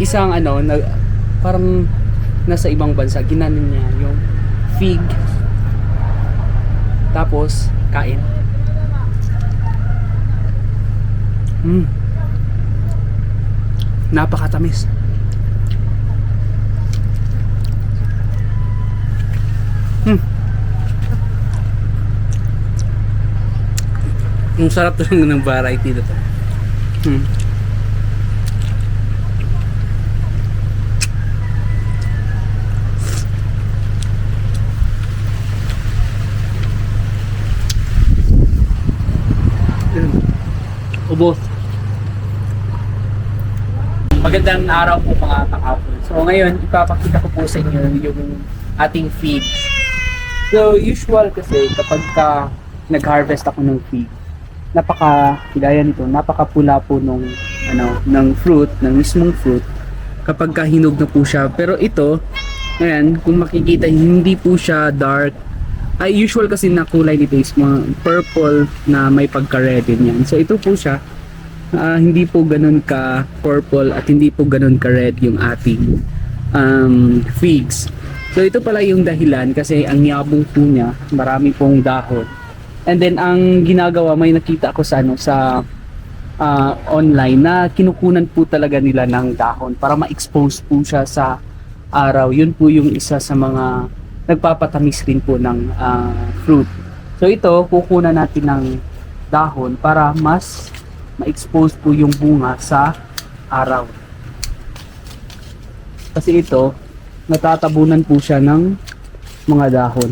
isang ano, na, parang nasa ibang bansa, ginanon niya yung fig. Tapos, kain. Mm. Napakatamis. Mm. Ang sarap talaga ng variety na to. Mm. Ubos. Magandang araw po mga kakapon. So ngayon, ipapakita ko po sa inyo yung ating feed. So usual kasi kapag ka nag-harvest ako ng feed, napaka gaya nito, napakapula po nung ano, ng fruit, ng mismong fruit kapag ka hinog na po siya. Pero ito, ayan, kung makikita, hindi po siya dark. Ay, usual kasi na kulay nito is mga purple na may pagka-red din yan. So ito po siya, ah, hindi po ganun ka purple at hindi po ganun ka red yung ating um, figs. So ito pala yung dahilan kasi ang yabong po niya, marami pong dahon. And then ang ginagawa, may nakita ako sa ano sa ah, online na kinukunan po talaga nila ng dahon para ma-expose po siya sa araw. Yun po yung isa sa mga nagpapatamis rin po ng ah, fruit. So ito, kukunan natin ng dahon para mas ma-expose po yung bunga sa araw. Kasi ito, natatabunan po siya ng mga dahon.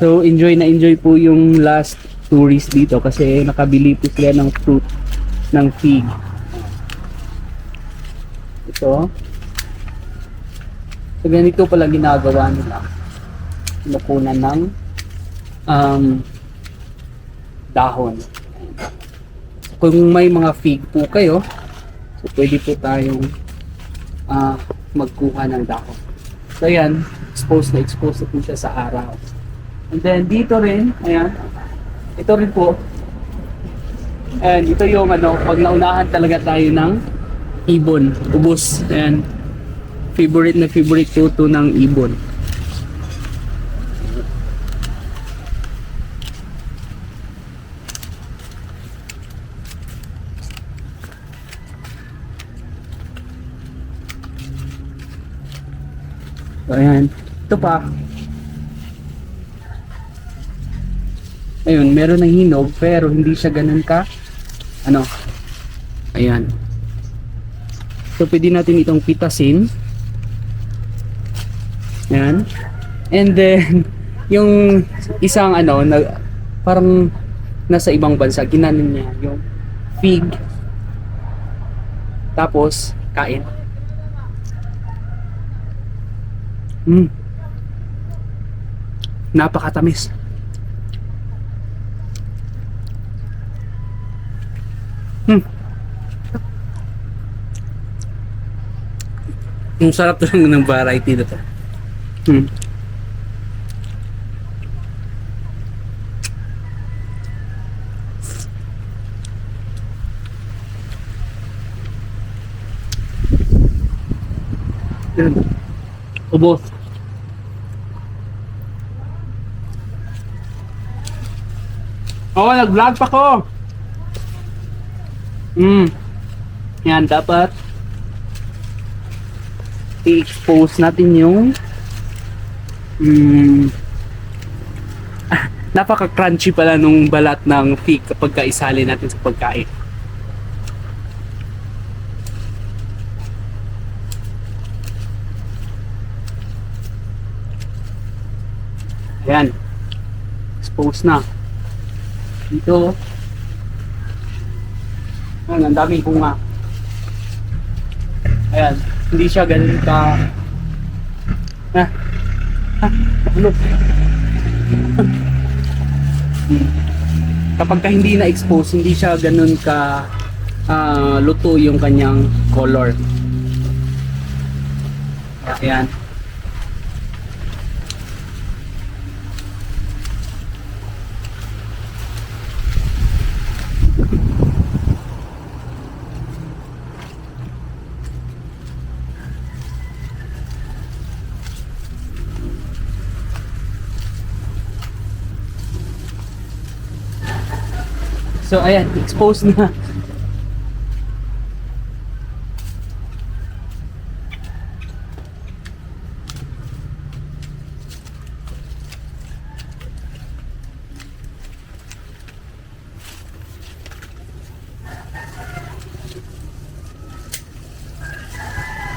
So, enjoy na enjoy po yung last tourist dito kasi nakabili po sila ng fruit ng fig. Ito. So, ganito pala ginagawa nila. Kinukunan ng um, dahon. Kung may mga fig po kayo, so pwede po tayong ah, magkuha ng dahon. So, ayan, exposed na exposed na po siya sa araw. And then dito rin, ayan. Ito rin po. And ito yung ano, pag naunahan talaga tayo ng ibon, ubos. Ayan. Favorite na favorite po to ng ibon. So, ayan. Ito pa, Ayun, meron ng hinog pero hindi siya ganun ka ano. Ayan. So pwede natin itong pitasin. Ayan. And then yung isang ano na parang nasa ibang bansa ginanon niya yung fig tapos kain. Mm. Napakatamis. Hmm. Ang sarap talaga ng variety na to. Hmm. Yan. Ubos. Oo, nag-vlog pa ko. Mm. Yan, dapat i-expose natin yung mm, ah, napaka-crunchy pala nung balat ng fig kapag kaisali natin sa pagkain. Ayan. Expose na. Dito, Ayan, ang daming bunga. Ayan, hindi siya ganun ka... Ha? Ha? Ano? Kapag ka hindi na-expose, hindi siya ganun ka ah, luto yung kanyang color. Ayan. So, ayan, exposed na.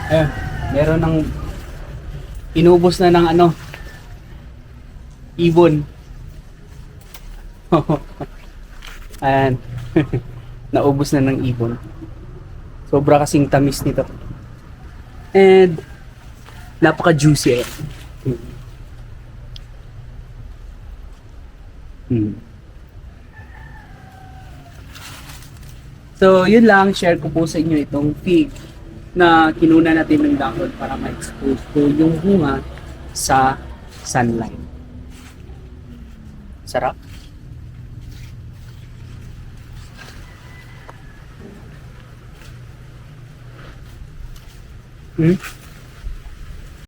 Ayan, meron ng inubos na ng ano ibon. Ayan. Naubos na ng ibon. Sobra kasing tamis nito. And napaka-juicy eh. Hmm. So, yun lang. Share ko po sa inyo itong fig na kinuna natin ng dahon para ma-expose po yung bunga sa sunlight. Sarap. Hmm?